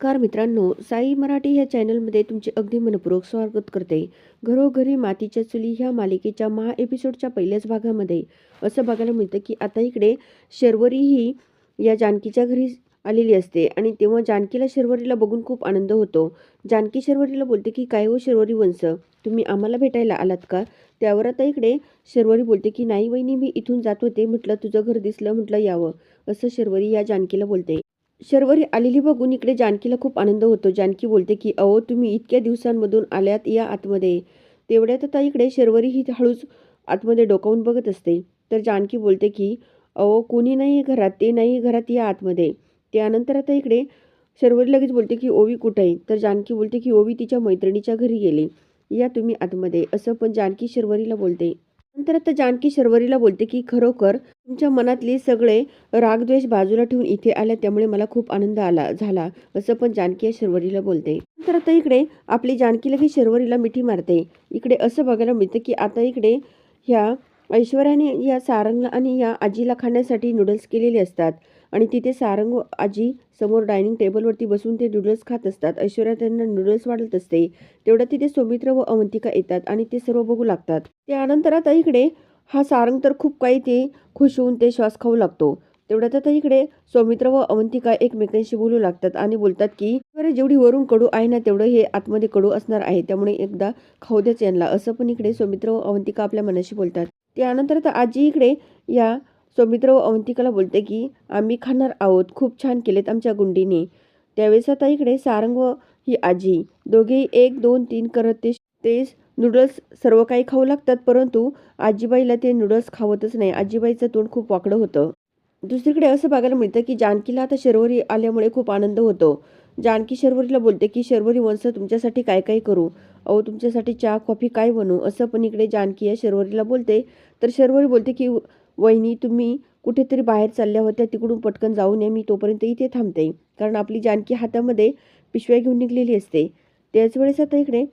नमस्कार मित्रांनो साई मराठी ह्या चॅनलमध्ये तुमचे अगदी मनपूर्वक स्वागत करते. घरोघरी मातीच्या चुली ह्या मालिकेच्या महा एपिसोडच्या पहिल्याच भागामध्ये. असं बघायला मिळतं की आता इकडे शर्वरी ही या जानकीच्या घरी आलेली असते आणि तेव्हा जानकीला शर्वरीला बघून खूप आनंद होतो. जानकी शर्वरीला बोलते की काय हो शर्वरी वंश? तुम्ही आम्हाला भेटायला आलात का? त्यावर आता इकडे शर्वरी बोलते की नाही वहिनी मी इथून जात होते. म्हटलं तुझं घर दिसलं म्हटलं यावं. असं शर्वरी या जानकीला बोलते. शर्वरी आलेली बघून इकडे जानकीला खूप आनंद होतो. जानकी बोलते की अहो तुम्ही इतक्या दिवसांमधून आल्यात या आतमध्ये. तेवढ्यात आता इकडे शर्वरी ही हळूच आतमध्ये डोकावून बघत असते तर जानकी बोलते की अहो कोणी नाही घरात. ते नाही घरात या आतमध्ये. त्यानंतर आता इकडे शर्वरी लगेच बोलते की ओवी कुठं आहे तर जानकी बोलते की ओवी तिच्या मैत्रिणीच्या घरी गेली. या तुम्ही आतमध्ये असं पण जानकी शर्वरीला बोलते. नंतर आता जानकी शर्वरीला बोलते की खरोखर तुमच्या मनातले सगळे रागद्वेष बाजूला ठेवून इथे आल्या त्यामुळे मला खूप आनंद आला झाला असं पण जानकी या शर्वरीला बोलते. तर आता इकडे आपली जानकी लगेच शर्वरीला मिठी मारते. इकडे असं बघायला मिळतं की आता इकडे ह्या ऐश्वर्याने या सारंगला आणि या आजीला खाण्यासाठी नूडल्स केलेले असतात. आणि तिथे सारंग आजी समोर डायनिंग टेबलवरती बसून ते नूडल्स खात असतात. ऐश्वर्या त्यांना नूडल्स वाढत असते. तेवढ्या तिथे सौमित्र व अवंतिका येतात आणि ते सर्व बघू लागतात. त्यानंतर आता इकडे हा सारंग तर खूप काही ते खुश होऊन ते श्वास खाऊ लागतो. तेवढ्यात आता इकडे सौमित्र व अवंतिका एकमेकांशी बोलू लागतात आणि बोलतात की "अरे जेवढी वरून कडू आहे ना तेवढं हे आतमध्ये कडू असणार आहे. त्यामुळे एकदा खाऊ द्याच यांना. असं पण इकडे सौमित्र व अवंतिका आपल्या मनाशी बोलतात. त्यानंतर आता आजी इकडे या सौमित्र व अवंतिकाला बोलते की आम्ही खाणार आहोत. खूप छान केलेत आमच्या गुंडीने. त्यावेळेस आता इकडे सारंग व ही आजी. दोघेही एक दोन तीन करत ते ते नूडल्स सर्व काही खाऊ लागतात परंतु आजीबाईला ते नूडल्स खावतच नाही. आजीबाईचं तोंड खूप वाकडं होतं. दुसरीकडे असं बघायला मिळतं की जानकीला आता शर्वरी आल्यामुळे खूप आनंद होतो. जानकी शर्वरीला बोलते की शर्वरी वंश तुमच्यासाठी काय काय करू? अहो तुमच्यासाठी चहा कॉफी काय बनू? असं पण इकडे जानकी या शर्वरीला बोलते. तर शर्वरी बोलते की वहिनी तुम्ही कुठेतरी बाहेर चालल्या होत्या तिकडून पटकन जाऊन नये मी तोपर्यंत इथे थांबते. कारण आपली जानकी हातामध्ये पिशव्या घेऊन निघलेली असते. त्याच वेळेस आता इकडे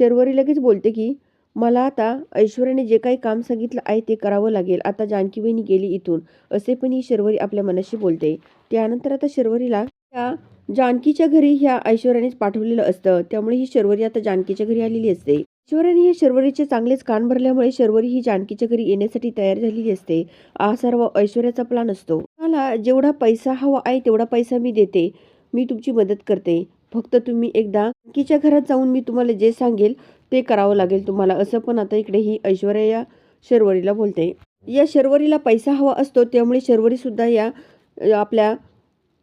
शर्वरी लगेच बोलते की मला आता ऐश्वर्याने जे काही काम सांगितलं आहे ते करावं लागेल. आता जानकी वहिनी गेली इथून. असे पण ही शर्वरी आपल्या मनाशी बोलते. त्यानंतर आता शर्वरीला त्या जानकीच्या घरी ह्या ऐश्वर्यानेच पाठवलेलं असतं. त्यामुळे ही शर्वरी आता जानकीच्या घरी आलेली असते. ऐश्वर्याने हे शर्वरीचे चांगलेच कान भरल्यामुळे शर्वरी ही जानकीच्या घरी येण्यासाठी तयार झालेली असते. हा सर्व ऐश्वर्याचा प्लान असतो. मला जेवढा पैसा हवा आहे तेवढा पैसा मी देते. मी तुमची मदत करते. फक्त तुम्ही एकदा जानकीच्या घरात जाऊन मी तुम्हाला जे सांगेल ते करावं लागेल तुम्हाला. असं पण आता इकडे ही ऐश्वर्या या शर्वरीला बोलते. या शर्वरीला पैसा हवा असतो त्यामुळे शर्वरी सुद्धा या आपल्या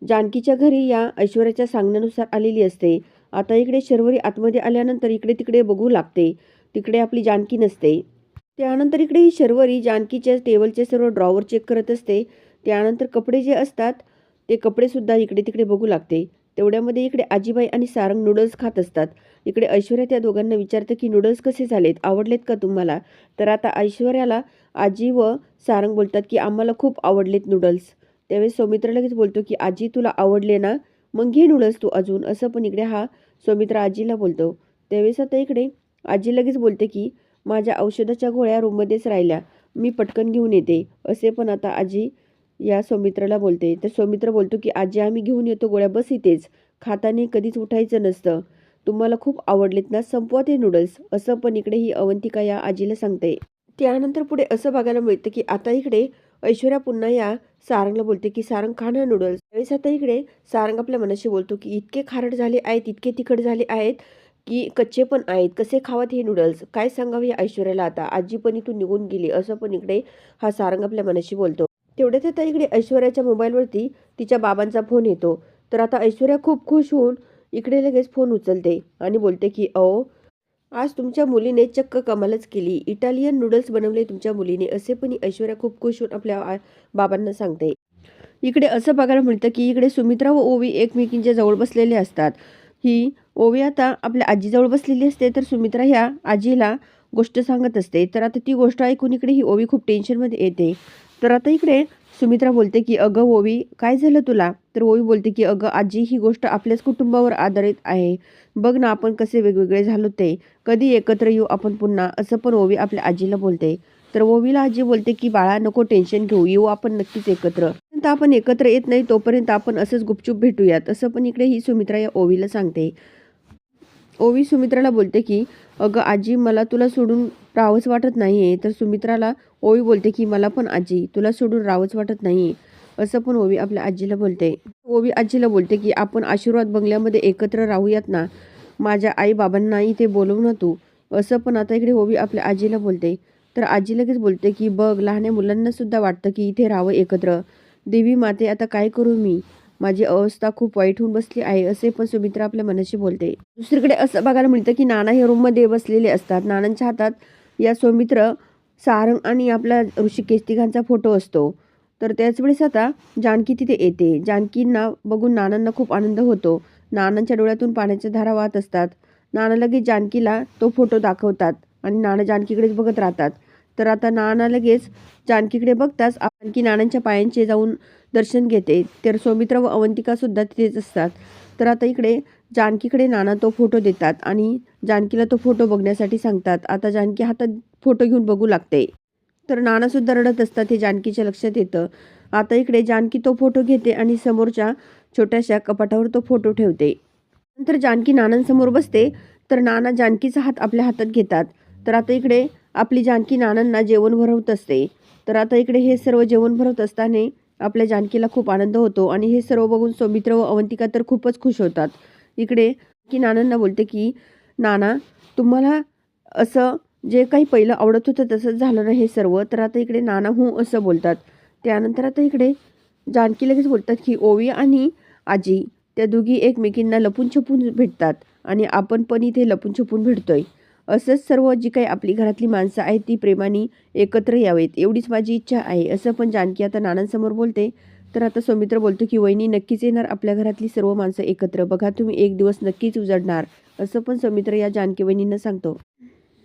जानकीच्या घरी या ऐश्वर्याच्या सांगण्यानुसार आलेली असते. आता इकडे शर्वरी आतमध्ये आल्यानंतर इकडे तिकडे बघू लागते. तिकडे आपली जानकी नसते. त्यानंतर इकडे ही शर्वरी जानकीच्या टेबलचे सर्व ड्रॉवर चेक करत असते. त्यानंतर कपडे जे असतात ते कपडेसुद्धा इकडे तिकडे बघू लागते. तेवढ्यामध्ये इकडे आजीबाई आणि सारंग नूडल्स खात असतात. इकडे ऐश्वर्या त्या दोघांना विचारतं की नूडल्स कसे झालेत? आवडलेत का तुम्हाला? तर आता ऐश्वर्याला आजी व सारंग बोलतात की आम्हाला खूप आवडलेत नूडल्स त्यावेळेस सौमित्र लगेच बोलतो की आजी तुला आवडले ना? मग घे नूडल्स तू अजून असं पण इकडे हा सौमित्र आजीला बोलतो. त्यावेळेस आता इकडे आजी लगेच बोलते की माझ्या औषधाच्या गोळ्या रूममध्येच राहिल्या मी पटकन घेऊन येते. असे पण आता आजी या सौमित्राला बोलते. तर सौमित्र बोलतो की आजी आम्ही घेऊन येतो गोळ्या बस इथेच. खाताने कधीच उठायचं नसतं. तुम्हाला खूप आवडलेत ना संपवा ते नूडल्स. असं पण इकडे ही अवंतिका या आजीला सांगते. त्यानंतर पुढे असं बघायला मिळतं की आता इकडे ऐश्वर्या पुन्हा या सारंगला बोलते की सारंग खा ना नूडल्स त्यावेळेस आता इकडे. सारंग आपल्या मनाशी बोलतो की इतके खारट झाले आहेत इतके तिखट झाले आहेत की कच्चे पण आहेत. कसे खावत हे नूडल्स काय सांगावे या ऐश्वर्याला आता? आजी पण इथून निघून गेली. असं पण इकडे हा सारंग आपल्या मनाशी बोलतो. तेवढ्यात आता इकडे ऐश्वर्याच्या मोबाईलवरती तिच्या बाबांचा फोन येतो. तर आता ऐश्वर्या खूप खुश होऊन इकडे लगेच फोन उचलते आणि बोलते की अहो आज तुमच्या मुलीने चक्क कमालच केली. इटालियन नूडल्स बनवले तुमच्या मुलीने असे पण ऐश्वर्या खूप खुश होऊन आपल्या बाबांना सांगते. इकडे असं बघायला मिळतं की इकडे सुमित्रा व ओवी एकमेकींच्या जवळ बसलेले असतात. ही ओवी आता आपल्या आजीजवळ बसलेली असते तर सुमित्रा ह्या आजीला गोष्ट सांगत असते. तर आता ती गोष्ट ऐकून इकडे ही ओवी खूप टेन्शनमध्ये येते. तर आता इकडे सुमित्रा बोलते की अगं ओवी काय झालं तुला? तर ओवी बोलते की अगं आजी ही गोष्ट आपल्याच कुटुंबावर आधारित आहे. बघ ना आपण कसे वेगवेगळे झालो ते. कधी एकत्र येऊ आपण पुन्हा? असं पण ओवी आपल्या आजीला बोलते. तर ओवीला आजी बोलते की बाळा नको टेन्शन घेऊ. येऊ आपण नक्कीच एकत्र. आपण एकत्र येत नाही तोपर्यंत आपण असंच गुपचूप भेटूयात. असं पण इकडे ही सुमित्रा या ओवीला सांगते. ओवी सुमित्राला बोलते की अगं आजी मला तुला सोडून राहावंच वाटत नाही आहे तर सुमित्राला ओवी बोलते की मला पण आजी तुला सोडून राहावंच वाटत नाही असं पण ओवी आपल्या आजीला बोलते. ओवी आजीला बोलते की आपण आशीर्वाद बंगल्यामध्ये एकत्र राहूयात ना. माझ्या आई बाबांनाही इथे बोलवू ना तू. असं पण आता इकडे ओवी आपल्या आजीला बोलते. तर आजी लगेच बोलते की बघ लहान मुलांनासुद्धा वाटतं की इथे राहावं एकत्र. देवी माते आता काय करू मी? माझी अवस्था खूप वाईट होऊन बसली आहे असे पण सुमित्रा आपल्या मनाशी बोलते. दुसरीकडे असं बघायला मिळतं की नाना हे रूममध्ये बसलेले असतात. नानांच्या हातात या सौमित्र सारंग आणि आपला ऋषिकेश तिघांचा फोटो असतो. तर त्याच वेळेस आता जानकी तिथे येते. जानकींना बघून नानांना खूप आनंद होतो. नानांच्या डोळ्यातून पाण्याच्या धारा वाहत असतात. नाना लगेच जानकीला तो फोटो दाखवतात आणि नाना जानकीकडेच बघत राहतात. तर आता नाना लगेच जानकीकडे बघताच आणखी नानांच्या पायांचे जाऊन दर्शन घेते. तर सौमित्र व अवंतिका सुद्धा तिथेच असतात. तर आता इकडे जानकीकडे नाना तो फोटो देतात आणि जानकीला तो फोटो बघण्यासाठी सांगतात. आता जानकी हातात फोटो घेऊन बघू लागते. तर नानासुद्धा रडत असतात हे जानकीच्या लक्षात येतं. आता इकडे जानकी तो फोटो घेते आणि समोरच्या छोट्याशा कपाटावर तो फोटो ठेवते. नंतर जानकी नानांसमोर बसते. तर नाना जानकीचा हात आपल्या हातात घेतात. तर आता इकडे आपली जानकी नानांना जेवण भरवत असते. तर आता इकडे हे सर्व जेवण भरवत असताना आपल्या जानकीला खूप आनंद होतो आणि हे सर्व बघून सौमित्र व अवंतिका तर खूपच खुश होतात. इकडे की नानांना बोलते की नाना तुम्हाला असं जे काही पहिलं आवडत होतं तसंच झालं ना हे सर्व? तर आता इकडे नाना हो असं बोलतात. त्यानंतर आता इकडे जानकी लगेच बोलतात की ओवी आणि आजी त्या दोघी एकमेकींना लपून छपून भेटतात आणि आपण पण इथे लपून छपून भेटतोय. असंच सर्व जी काही आपली घरातली माणसं आहेत ती प्रेमाने एकत्र यावेत. एवढीच माझी इच्छा आहे. असं पण जानकी आता नानांसमोर बोलते. तर आता सौमित्र बोलतो की वहिनी नक्कीच येणार आपल्या घरातली सर्व माणसं एकत्र. बघा तुम्ही एक दिवस नक्कीच उजडणार. असं पण सौमित्र या जानकी वहिनींना सांगतो.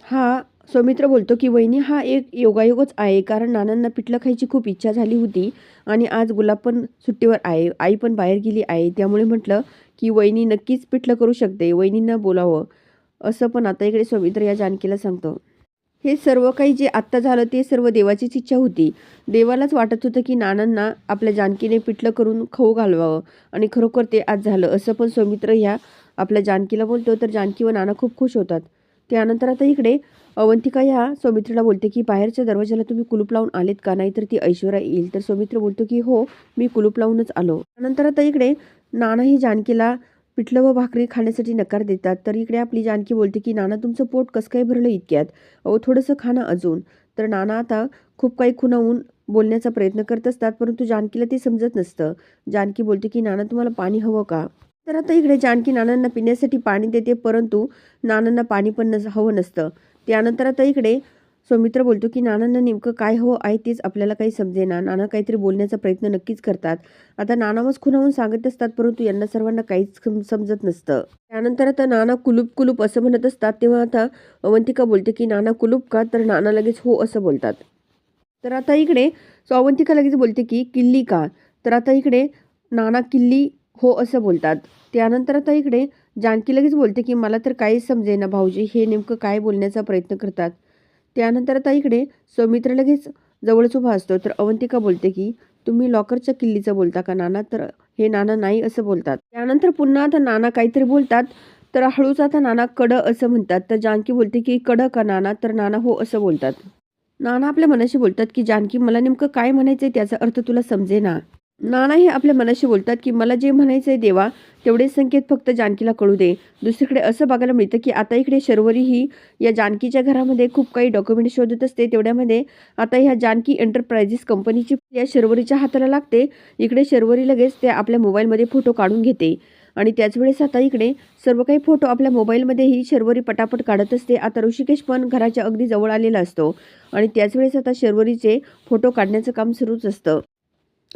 हा सौमित्र बोलतो की वहिनी हा एक योगायोगच आहे. कारण नानांना पिठलं खायची खूप इच्छा झाली होती आणि आज गुलाब पण सुट्टीवर आहे. आई पण बाहेर गेली आहे. त्यामुळे म्हटलं की वहिनी नक्कीच पिठलं करू शकते. वहिनींना बोलावं. असं पण आता इकडे सौमित्र या जानकीला सांगतो. हे सर्व काही जे आत्ता झालं ते सर्व देवाचीच इच्छा होती. देवालाच वाटत होतं की नानांना आपल्या जानकीने पिठलं करून खाऊ घालवावं आणि खरोखर ते आज झालं असं पण सौमित्र ह्या आपल्या जानकीला बोलतो. तर जानकी व नाना खूप खुश होतात. त्यानंतर आता इकडे अवंतिका ह्या सौमित्रला बोलते की बाहेरच्या दरवाजाला तुम्ही कुलूप लावून आलेत का? नाही तर ती ऐश्वर्या येईल. तर सौमित्र बोलतो की हो मी कुलूप लावूनच आलो. त्यानंतर आता इकडे नाना ही जानकीला पिठलं व भाकरी खाण्यासाठी नकार देतात. तर इकडे आपली जानकी बोलते की नाना तुमचं पोट कसं काय भरलं इतक्यात? अहो थोडंसं खाणं अजून. तर नाना आता खूप काही खुणावून बोलण्याचा प्रयत्न करत असतात परंतु जानकीला ते समजत नसतं. जानकी बोलते की नाना तुम्हाला पाणी हवं का? तर आता इकडे जानकी नानांना पिण्यासाठी पाणी देते परंतु नानांना पाणी पण नस हवं नसतं. त्यानंतर आता इकडे सौमित्र बोलतो की नानांना नेमकं काय हवं आहे तेच आपल्याला काही समजेना नाना काहीतरी बोलण्याचा प्रयत्न नक्कीच करतात. आता नानावच खुणावून सांगत असतात परंतु यांना सर्वांना काहीच सम- समजत नसतं. त्यानंतर आता नाना कुलूप कुलूप असं म्हणत असतात तेव्हा आता अवंतिका बोलते की नाना कुलूप का? तर नाना लगेच हो असं बोलतात. तर आता इकडे सो अवंतिका लगेच बोलते की किल्ली का? तर आता इकडे नाना किल्ली हो असं बोलतात. त्यानंतर आता इकडे जानकी लगेच बोलते की मला तर काहीच समजेना भाऊजी. हे नेमकं काय बोलण्याचा प्रयत्न करतात? त्यानंतर आता इकडे सौमित्र लगेच जवळच उभा असतो. तर अवंतिका बोलते की तुम्ही लॉकरच्या किल्लीचं बोलता का नाना? तर हे नाना नाही असं बोलतात. त्यानंतर पुन्हा आता नाना काहीतरी बोलतात. तर हळूच आता नाना कड असं म्हणतात. तर जानकी बोलते की कड का नाना? तर नाना हो असं बोलतात. नाना आपल्या मनाशी बोलतात की जानकी मला नेमकं काय म्हणायचंय त्याचा अर्थ तुला समजेना. नाना हे आपल्या मनाशी बोलतात की मला जे म्हणायचं आहे देवा तेवढे संकेत फक्त जानकीला कळू दे. दुसरीकडे असं बघायला मिळतं की आता इकडे शर्वरी ही या जानकीच्या घरामध्ये खूप काही डॉक्युमेंट शोधत असते. तेवढ्यामध्ये आता ह्या जानकी एंटरप्राइजेस कंपनीची या शर्वरीच्या हाताला लागते. इकडे शर्वरी लगेच त्या आपल्या मोबाईलमध्ये फोटो काढून घेते. आणि त्याच वेळेस आता इकडे सर्व काही फोटो आपल्या मोबाईलमध्येही शर्वरी पटापट काढत असते. आता ऋषिकेश पण घराच्या अगदी जवळ आलेला असतो. आणि त्याच वेळेस आता शर्वरीचे फोटो काढण्याचं काम सुरूच असतं.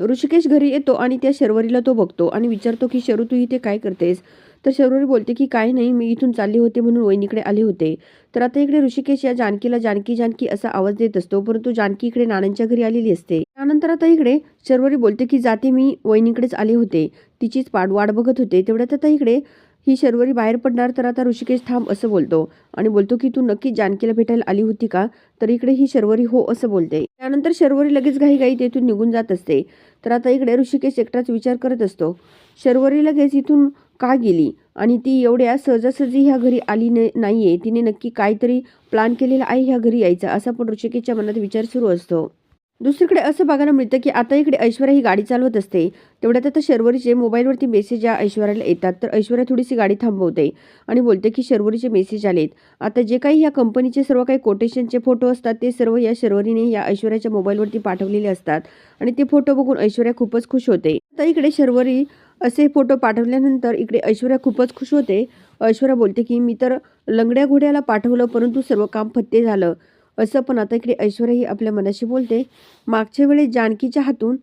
ऋषिकेश घरी येतो आणि त्या शर्वरीला तो बघतो आणि विचारतो की शरू तू इथे काय करतेस? तर शर्वरी बोलते की काय नाही मी इथून चालले होते म्हणून वहिनीकडे आले होते. तर आता इकडे ऋषिकेश या जानकीला जानकी जानकी असा आवाज देत असतो परंतु जानकी इकडे नानांच्या घरी आलेली असते. त्यानंतर आता इकडे शर्वरी बोलते की जाते मी वहिनीकडेच आले होते. तिचीच पाड वाट बघत होते. तेवढ्यात आता इकडे ही शर्वरी बाहेर पडणार तर आता ऋषिकेश थांब असं बोलतो. आणि बोलतो की तू नक्की जानकीला भेटायला आली होती का? तर इकडे ही शर्वरी हो असं बोलते. त्यानंतर शर्वरी लगेच घाई तेथून निघून जात असते. तर आता इकडे ऋषिकेश एकटाच विचार करत असतो. शर्वरी लगेच इथून का गेली? आणि ती एवढ्या सहजासहजी ह्या घरी आली न नाहीये. तिने नक्की काहीतरी प्लॅन केलेला आहे ह्या घरी यायचा. असा पण ऋषिकेशच्या मनात विचार सुरू असतो. दुसरीकडे असं बघायला मिळतं की आता इकडे ऐश्वर्या ही गाडी चालवत असते. तेवढ्यात आता शर्वरीचे मोबाईलवरती मेसेज या ऐश्वर्याला येतात. तर ऐश्वर्या थोडीशी गाडी थांबवते आणि बोलते की शर्वरीचे मेसेज आलेत. आता जे काही या कंपनीचे सर्व काही कोटेशनचे फोटो असतात ते सर्व या शर्वरीने या ऐश्वर्याच्या मोबाईलवरती पाठवलेले असतात. आणि ते फोटो बघून ऐश्वर्या खूपच खुश होते. आता इकडे शर्वरी असे फोटो पाठवल्यानंतर इकडे ऐश्वर्या खूपच खुश होते. ऐश्वर्या बोलते की मी तर लंगड्या घोड्याला पाठवलं परंतु सर्व काम फत्ते झालं. असं पण आता इकडे ऐश्वर्याही आपल्या मनाशी बोलते. मागच्या वेळेस जानकीच्या हातून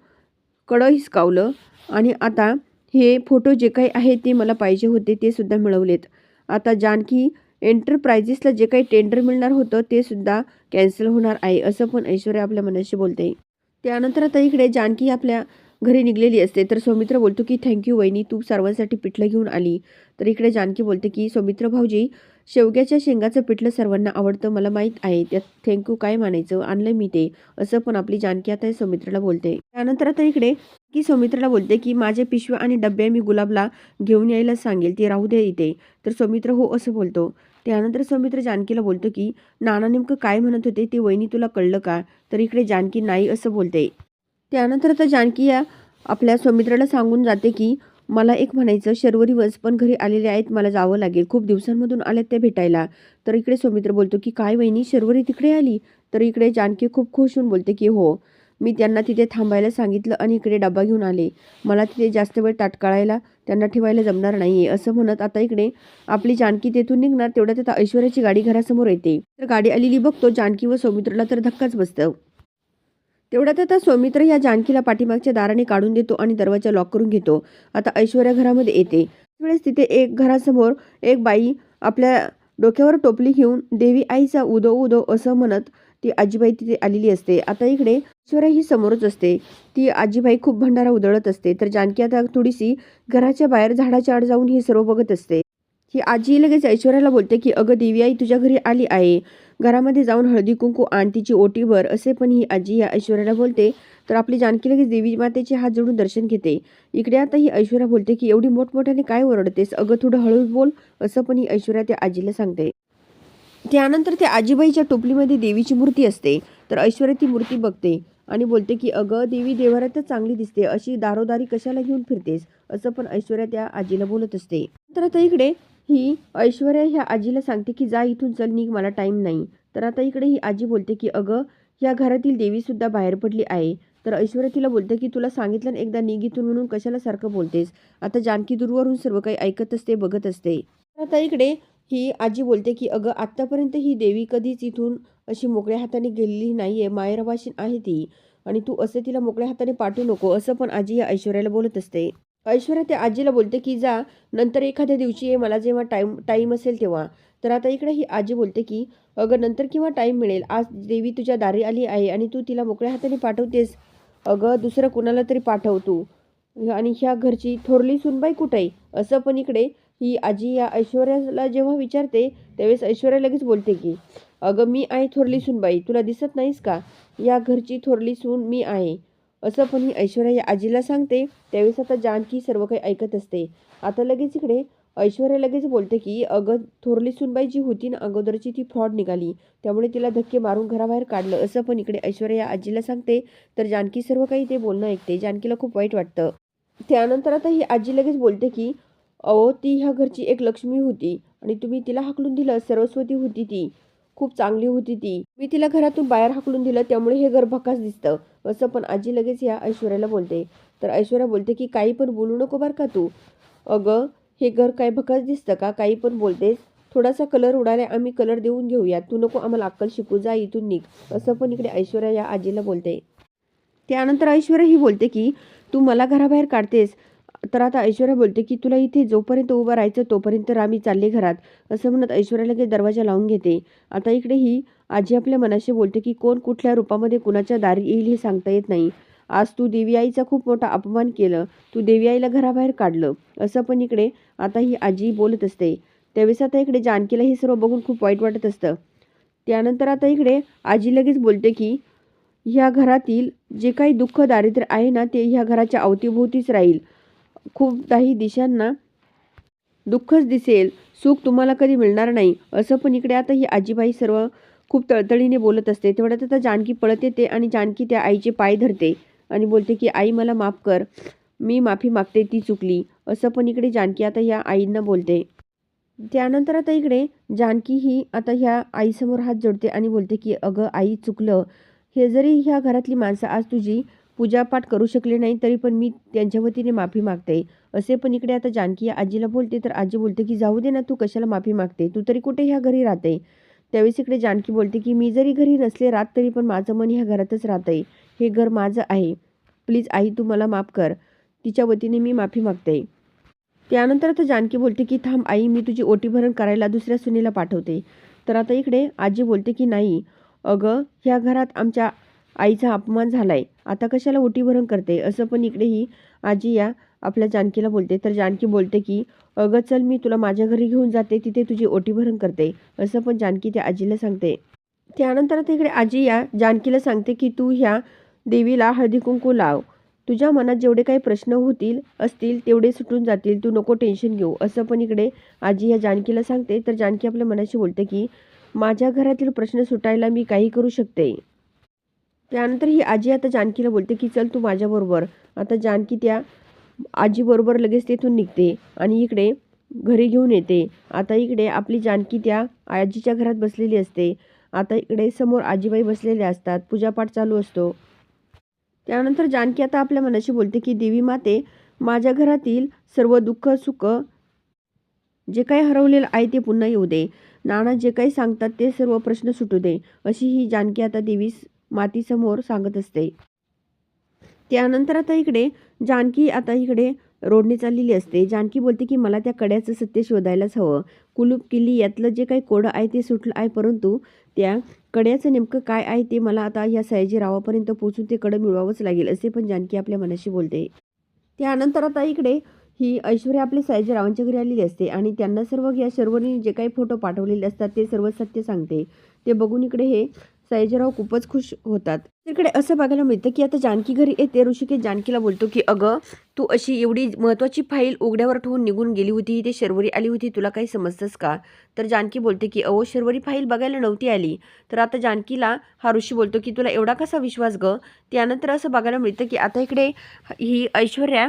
कडं हिसकावलं आणि आता हे फोटो जे काही आहे ते मला पाहिजे होते ते सुद्धा मिळवलेत. आता जानकी एंटरप्राइजेसला जे काही टेंडर मिळणार होतं ते सुद्धा कॅन्सल होणार आहे असं पण ऐश्वर्या आपल्या मनाशी बोलते. त्यानंतर आता इकडे जानकी आपल्या घरी निघलेली असते. तर सौमित्र बोलतो की थँक्यू वहिनी. तू सर्वांसाठी पिठलं घेऊन आली. तर इकडे जानकी बोलते की सौमित्र भाऊजी शेवग्याच्या शेंगाचं पिठलं सर्वांना आवडतं मला माहीत आहे. त्यात थँक्यू काय मानायचं? आणलं मी ते. असं पण आपली जानकी आता सौमित्राला बोलते. त्यानंतर आता इकडे की सौमित्राला बोलते की माझे पिशव्या आणि डब्या मी गुलाबला घेऊन यायला सांगेल. ती राहू दे इथे. तर सौमित्र हो असं बोलतो. त्यानंतर सौमित्र जानकीला बोलतो की नाना नेमकं काय म्हणत होते? ते वहिनी तुला कळलं का? तर इकडे जानकी नाही असं बोलते. त्यानंतर आता जानकी या आपल्या सौमित्राला सांगून जाते की मला एक म्हणायचं शर्वरी वंश पण घरी आलेले आहेत मला जावं लागेल. खूप दिवसांमधून आल्यात त्या भेटायला. तर इकडे सौमित्र बोलतो की काय वहिनी शर्वरी तिकडे आली? तर इकडे जानकी खूप खुश होऊन बोलते की हो मी त्यांना तिथे थांबायला सांगितलं आणि इकडे डबा घेऊन आले. मला तिथे जास्त वेळ ताटकाळायला त्यांना ठेवायला जमणार नाही आहे असं म्हणत आता इकडे आपली जानकी तेथून निघणार तेवढ्यात आता ऐश्वर्याची गाडी घरासमोर येते. तर गाडी आलेली बघतो जानकी व सौमित्रला तर धक्काच बसतं. तेवढ्यात आता सौमित्र या जानकीला पाठीमागच्या दाराने काढून देतो आणि दरवाजा लॉक करून घेतो. आता ऐश्वर्या घरामध्ये येते. त्यावेळेस तिथे एक घरासमोर एक बाई आपल्या डोक्यावर टोपली घेऊन देवी आईचा उदो उदो असं म्हणत ती आजीबाई तिथे आलेली असते. आता इकडे ऐश्वर्या ही समोरच असते. ती आजीबाई खूप भंडारा उधळत असते. तर जानकी आता थोडीशी घराच्या बाहेर झाडाच्या आड जाऊन हे सर्व बघत असते. ही आजी लगेच ऐश्वर्याला बोलते की अगं देवी आई तुझ्या घरी आली आहे. घरामध्ये जाऊन हळदी कुंकू आण तिची ओटीवर असे पण ही आजी या ऐश्वर्याला बोलते. तर आपली जानकी लगेच देवी मातेचे हात जोडून दर्शन घेते. इकडे आता ही ऐश्वर्या बोलते की एवढी मोठमोठ्याने काय ओरडतेस? अगं थोडं हळू बोल असं पण ही ऐश्वर्या त्या आजीला सांगते. त्यानंतर त्या आजीबाईच्या टोपलीमध्ये देवीची मूर्ती असते. तर ऐश्वर्या ती मूर्ती बघते आणि बोलते की अगं देवी देवाऱ्यातच चांगली दिसते. अशी दारोदारी कशाला घेऊन फिरतेस? असं पण ऐश्वर्या त्या आजीला बोलत असते. तर आता इकडे ही ऐश्वर्या ह्या आजीला सांगते की जा इथून चल निघ मला टाईम नाही. तर आता इकडे ही आजी बोलते की अगं या घरातील देवीसुद्धा बाहेर पडली आहे. तर ऐश्वर्या तिला बोलते की तुला सांगितलं ना एकदा निघ इथून म्हणून कशाला सारखं बोलतेस? आता जानकी दूरवरून सर्व काही ऐकत असते बघत असते. तर आता इकडे ही आजी बोलते की अगं आत्तापर्यंत ही देवी कधीच इथून अशी मोकळ्या हाताने गेलेली नाही आहे मायरवाशीन आहे ती. आणि तू असं तिला मोकळ्या हाताने पाठवू नको असं पण आजी या ऐश्वर्याला बोलत असते. ऐश्वर्या त्या आजीला बोलते की जा नंतर एखाद्या दिवशी ये मला जेव्हा टाईम टाईम असेल तेव्हा. तर आता इकडे ही आजी बोलते की अगं नंतर किंवा टाईम मिळेल. आज देवी तुझ्या दारी आली आहे आणि तू तिला मोकळ्या हाताने पाठवतेस. अगं दुसरं कुणाला तरी पाठव तू. आणि ह्या घरची थोरली सुनबाई कुठे असं पण इकडे ही आजी या ऐश्वर्याला जेव्हा विचारते त्यावेळेस ऐश्वर्या लगेच बोलते की अगं मी आहे थोरली सुनबाई. तुला दिसत नाहीस का? या घरची थोरली सून मी आहे. असं पण ही ऐश्वर्या या आजीला सांगते. त्यावेळेस आता जानकी सर्व काही ऐकत असते. आता लगेच इकडे ऐश्वर्या लगेच बोलते की अगं थोरली सुनबाई जी होती ना अगोदरची ती फ्रॉड निघाली. त्यामुळे तिला धक्के मारून घराबाहेर काढलं. असं पण इकडे ऐश्वर्या या आजीला सांगते. तर जानकी सर्व काही ते बोलणं ऐकते. जानकीला खूप वाईट वाटतं. त्यानंतर आता ही आजी लगेच बोलते की अहो ती ह्या घरची एक लक्ष्मी होती आणि तुम्ही तिला हाकलून दिलं. सरस्वती होती ती. खूप चांगली होती ती. मी तिला घरातून बाहेर हाकलून दिलं त्यामुळे हे घर भकास दिसतं. असं पण आजी लगेच या ऐश्वर्याला बोलते. तर ऐश्वर्या बोलते की काही पण बोलू नको बरं का तू. अगं हे घर काय भकास दिसतं का? काही पण बोलतेस. थोडासा कलर उडाला आम्ही कलर देऊन घेऊया तू नको आम्हाला अक्कल शिकू जा इथून निघ. असं पण इकडे ऐश्वर्या या आजीला बोलते. त्यानंतर ऐश्वर्या ही बोलते की तू मला घराबाहेर काढतेस. तर आता ऐश्वर्या बोलते की तुला इथे जोपर्यंत उभं राहायचं तोपर्यंत तर आम्ही चालले घरात असं म्हणत ऐश्वर्या लगेच दरवाजा लावून घेते. आता इकडे ही आजी आपल्या मनाशी बोलते की कोण कुठल्या रूपामध्ये कुणाच्या दारी येईल हे सांगता येत नाही. आज तू देवी आईचा खूप मोठा अपमान केलं. तू देवी आईला घराबाहेर काढलं. असं पण इकडे आता ही आजी बोलत असते. त्यावेळेस आता इकडे जानकीला हे सर्व बघून खूप वाईट वाटत असतं. त्यानंतर आता इकडे आजी लगेच बोलते की ह्या घरातील जे काही दुःख दारिद्र्य आहे ना ते ह्या घराच्या अवतीभोवतीच राहील. खूप काही दिशांना दुःखच दिसेल. सुख तुम्हाला कधी मिळणार नाही. असं पण इकडे आता ही आजीबाई सर्व खूप तळतळीने बोलत असते. तेवढ्यात आता जानकी पळत येते आणि जानकी त्या आईचे पाय धरते आणि बोलते की आई मला माफ कर. मी माफी मागते ती चुकली. असं पण इकडे जानकी आता या आईंना बोलते. त्यानंतर आता इकडे जानकी ही आता ह्या आईसमोर हात जोडते आणि बोलते की अगं आई चुकलं. हे जरी ह्या घरातली माणसं आज तुझी पूजापाठ करू शकले नाही तरी पण मी त्यांच्या वतीने माफी मागते. असे पण इकडे आता जानकी आजीला बोलते तर आजी बोलते की जाऊ दे ना तू कशाला माफी मागते? तू तरी कुठे ह्या घरी राहते? त्यावेळेस इकडे जानकी बोलते की मी जरी घरी नसले राहत तरी पण माझं मन ह्या घरातच राहतंय. हे घर माझं आहे. प्लीज आई तू मला माफ कर. तिच्या वतीने मी माफी मागते. त्यानंतर आता जानकी बोलते की थांब आई मी तुझी ओटी भरण करायला दुसऱ्या सुनेला पाठवते. तर आता इकडे आजी बोलते की नाही. अगं ह्या घरात आमच्या आईचा अपमान झालाय. आता कशाला ओटीभरण करते? असं पण इकडे ही आजी या आपल्या जानकीला बोलते. तर जानकी बोलते की अगं चल मी तुला माझ्या घरी घेऊन जाते. तिथे तुझी ओटीभरण करते. असं पण जानकी त्या आजीला सांगते. त्यानंतर आता इकडे आजी या जानकीला सांगते की तू ह्या देवीला हळदी कुंकू लाव. तुझ्या मनात जेवढे काही प्रश्न होतील असतील तेवढे सुटून जातील. तू नको टेन्शन घेऊ. असं पण इकडे आजी या जानकीला सांगते. तर जानकी आपल्या मनाशी बोलते की माझ्या घरातील प्रश्न सुटायला मी काही करू शकते. त्यानंतर ही आजी आता जानकीला बोलते की चल तू माझ्याबरोबर. आता जानकी त्या आजीबरोबर लगेच तेथून निघते आणि इकडे घरी घेऊन येते. आता इकडे आपली जानकी त्या आजीच्या घरात बसलेली असते. आता इकडे समोर आजीबाई बसलेल्या असतात. पूजापाठ चालू असतो. त्यानंतर जानकी आता आपल्या मनाशी बोलते की देवी माते माझ्या घरातील सर्व दुःख सुख जे काही हरवलेलं आहे ते पुन्हा येऊ दे. नाना जे काही सांगतात ते सर्व प्रश्न सुटू दे. अशी ही जानकी आता देवी मातीसमोर सांगत असते. त्यानंतर आता इकडे जानकी आता इकडे रोडने चाललेली असते. जानकी बोलते की मला त्या कड्याचं सत्य शोधायलाच हवं. कुलूप किल्ली यातलं जे काही कोडं आहे ते सुटलं आहे परंतु त्या कड्याचं नेमकं काय आहे ते मला आता या सयाजीरावापर्यंत पोचून ते कडं मिळवावंच लागेल असे पण जानकी आपल्या मनाशी बोलते. त्यानंतर आता इकडे ही ऐश्वर्या आपल्या सयाजीरावांच्या घरी आलेली असते आणि त्यांना सर्व या सर्वांनी जे काही फोटो पाठवलेले असतात ते सर्व सत्य सांगते. ते बघून इकडे हे सयाजीराव खूपच खुश होतात. तिकडे असं बघायला मिळतं की आता जानकी घरी येते. ऋषिकेश जानकीला बोलतो की अगं तू अशी एवढी महत्त्वाची फाईल उघड्यावर ठेवून निघून गेली होती ते शर्वरी आली होती तुला काही समजतंस का? तर जानकी बोलते की अहो शर्वरी फाईल बघायला नव्हती आली. तर आता जानकीला हा ऋषी बोलतो की तुला एवढा कसा विश्वास ग? त्यानंतर असं बघायला मिळतं की आता इकडे ही ऐश्वर्या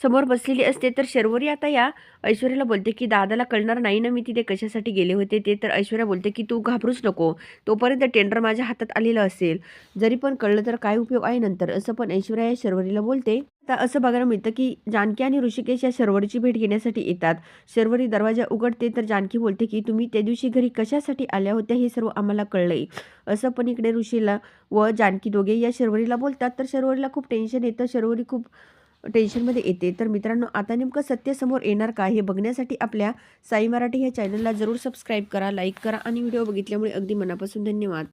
समोर बसलेली असते तर शर्वरी आता या ऐश्वर्याला बोलते की दादाला कळणार नाही ना मी तिथे कशासाठी गेले होते ते. तर ऐश्वर्या बोलते की तू घाबरूच नको. तोपर्यंत टेंडर माझ्या हातात आलेलं असेल. जरी पण कळलं तर काय उपयोग आहे नंतर. असं पण ऐश्वर्या या शर्वरीला बोलते. आता असं बघायला मिळतं की जानकी आणि ऋषिकेश या शर्वरीची भेट घेण्यासाठी येतात. शर्वरी दरवाजा उघडते तर जानकी बोलते की तुम्ही त्या दिवशी घरी कशासाठी आल्या होत्या हे सर्व आम्हाला कळलंय. असं पण इकडे ऋषीला व जानकी दोघे या शर्वरीला बोलतात. तर शर्वरीला खूप टेन्शन येतं. शर्वरी खूप टेन्शनमध्ये येते. तर मित्रांनो आता नेमकं सत्य समोर येणार का हे बघण्यासाठी आपल्या साई मराठी ह्या चॅनलला जरूर सबस्क्राईब करा लाईक करा आणि व्हिडिओ बघितल्यामुळे अगदी मनापासून धन्यवाद.